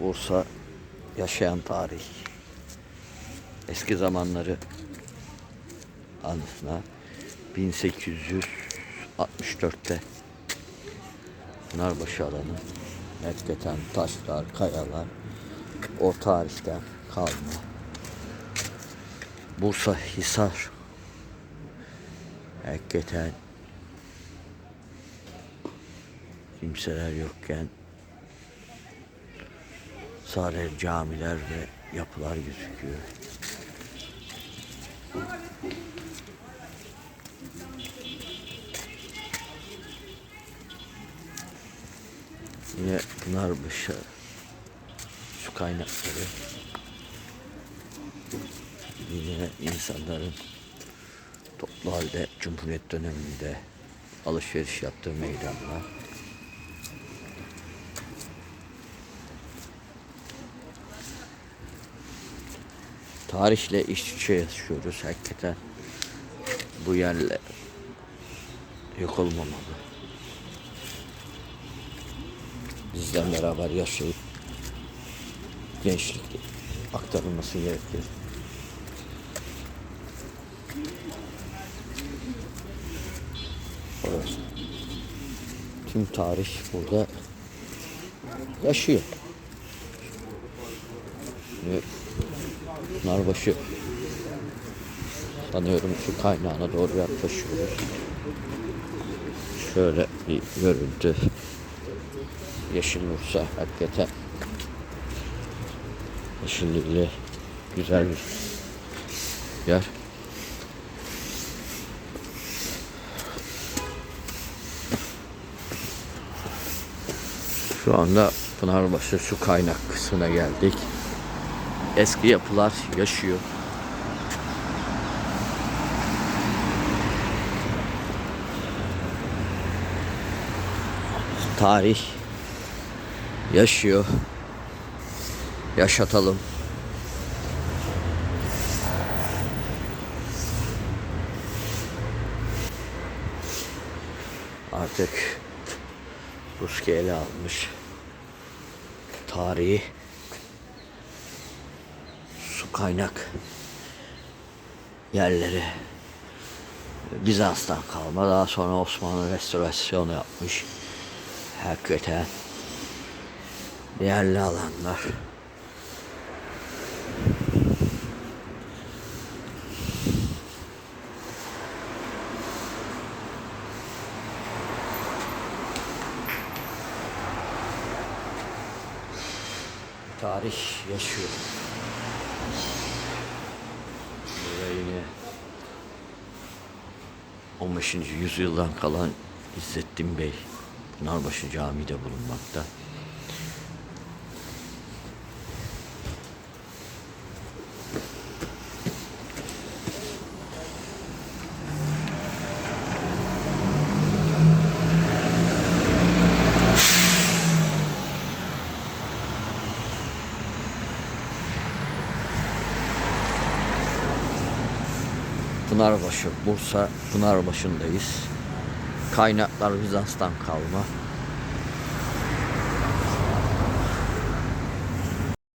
Bursa yaşayan tarih. Eski zamanları anısına 1864'te Pınarbaşı alanı hakikaten taşlar, kayalar o tarihten kalma. Bursa Hisar hakikaten kimseler yokken sadece camiler ve yapılar gözüküyor. Yine Pınarbaşı su kaynakları yine insanların toplu halde Cumhuriyet döneminde alışveriş yaptığı meydanlar. Tarihle iç içe yaşıyoruz hakikaten. Bu yerle yok olmamalı. Bizden beraber yaşayıp gençlik aktarılması gerekir. Evet. Tüm tarih burada yaşıyor. Ve Narbaşı sanıyorum su kaynağına doğru yaklaşıyoruz. Şöyle bir görüntü. Yeşil Bursa hakikaten yeşillikli güzel bir yer. Şu anda Pınarbaşı su kaynak kısmına geldik. Eski yapılar yaşıyor. Tarih yaşıyor. Yaşatalım. Artık Ruski ele almış. Tarihi kaynak yerleri Bizans'tan kalma daha sonra Osmanlı restorasyonu yapmış. Hakikaten değerli alanlar. Tarih yaşıyor. Burada yine 15. yüzyıldan kalan İzzettin Bey Pınarbaşı Camii'de bulunmakta. Pınarbaşı, Bursa Pınarbaşı'ndayız. Kaynaklar Bizans'tan kalma.